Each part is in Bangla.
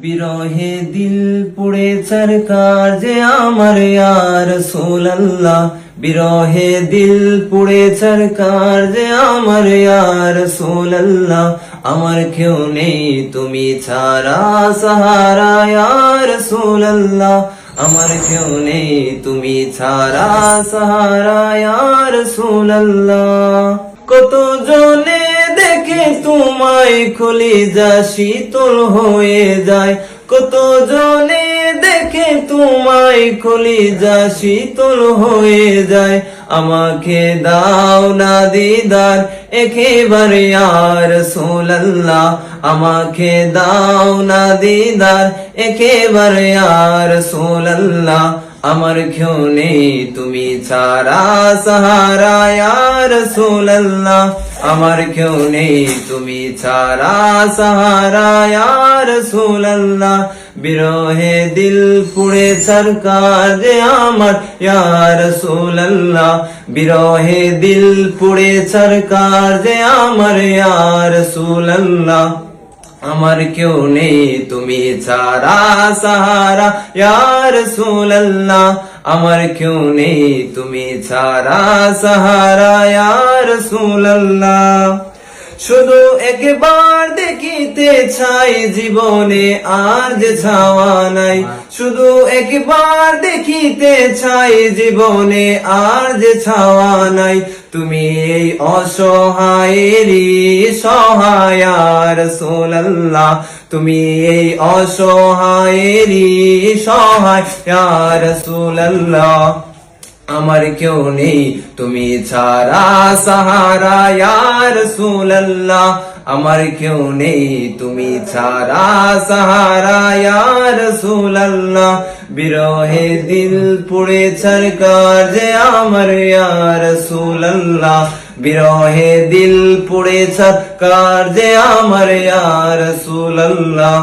বিরহে দিল পুড়ে সরকার যে আমার ইয়ার সোল্লাহ বিরহে দিল পুড়ে সরকার যে আমার ইয়ার সোল্লাহ আমার কেউ নেই তুমি ছাড়া সাহারা ইয়ার সোল্লাহ আমার কেউ নেই তুমি ছাড়া সাহারা ইয়ার সোল্লাহ কত জনে দেখে তোমায় খুলি যা শীতল হয়ে যায়। কত জনে দেখে তোমায় খুলি যা শীতল হয়ে যায়। আমাকে দাও না দিদার, একেবারে আর সোল্লাহ আমাকে দাও না দিদার, একেবারে আর সোল্লাহ আমার কেউ তুমি ছাড়া সাহারা ইয়ার সোল্লাহ আমার কেউ নেই, তুমি ছাড়া সাহারা ইয়ার সোল্লাহ বিরহে দিল পুড়ে সরকার আমার ইয়ার সোল্লাহ বিরহে দিল পুড়ে সরকার আমার ইয়ার সোল্লাহ আমার কেউ নেই, তুমি ছাড়া সাহারা ইয়ার সোল্লাহ আমার কেউ নেই, তুমি ছাড়া সাহারা ইয়ার সোল্লাহ শুধু একবার দেখিতে চাই জীবনে, আর যে ছাওয়া নাই। শুধু একবার দেখিতে চাই জীবনে, আর যে ছাওয়া নাই। তুমি এই অসহায়েরই সহায়ার সোল্লাহ তুমি এই অসহায়েরই সহায়ার সুলল্লাহ আমার কেউ নেই, তুমি ছাড়া সাহারা ইয়ার সুল্লাহ আমার কেউ নেই, তুমি ছাড়া সাহারা ইয়ার সুল্লাহ বিরহে দিল পুড়ে সরকার যে আমার ইয়ার সুল্লাহ বিরহে দিল পুড়ে সরকার যে আমার ইয়ার সুল্লাহ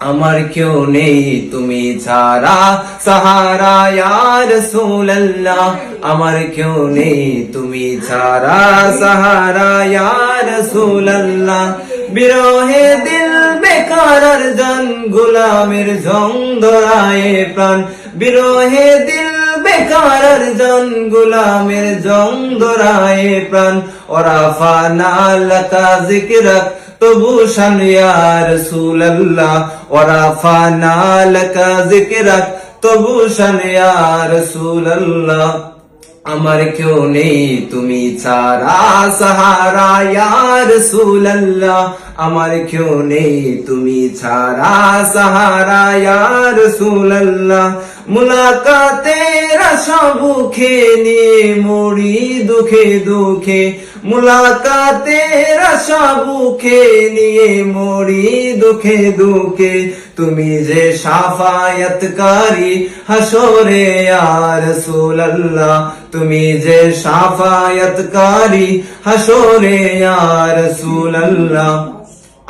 আমার কেউ নেই তুমি ছাড়া, সাহারা ইয়ার সোল্লাহ আমার কেউ নেই তুমি ছাড়া, সাহারা ইয়ার সোল্লাহ বিরহে দিল বেকার জন, গোলামের জং প্রাণ। বিরহে দিল বেকার জন, গোলামের জং প্রাণ। ওরা ফানা লকা জিকিরক তবু শান ইয়া রাসূলুল্লাহ। ওয়া রাফানা লাকা যিকরাক তবু শান ইয়া রাসূলুল্লাহ। আমার কেউ নেই, তুমি ছাড়া সাহারা ইয়ার রাসূলুল্লাহ। আমার কেউ নেই, তুমি ছাড়া সাহারা ইয়ার রাসূলুল্লাহ। মুলাকাতের বুকে নিয়ে মরি দুঃখে দুঃখে মুলাকাতের আশা নিয়ে মরি দুঃখে দুঃখে। তুমি যে সাফায়াতকারী হাসরে আর সুল্লাহ তুমি যে সাফায়াতকারী হাসরে আর সুল্লাহ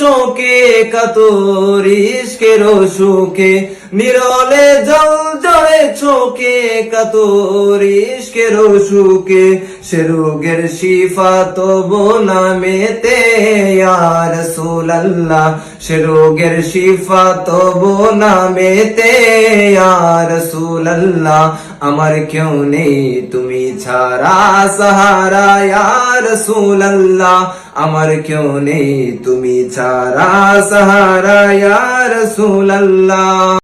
চোখে কাতরিস্কের সুখে, নিরলে জল জলে চোখে কাতরিস্কের সুখে। সে রোগের শিফা তব নামেতে আর সোল্লাহ সে রোগের শিফা তব নামেতে আর সোল্লাহ আমার কেউ নেই, তুমি ছাড়া সাহারা আর সোল্লাহ আমার কেউ নেই, তুমি ছাড়া সাহারা ইয়ার সোল্লাহ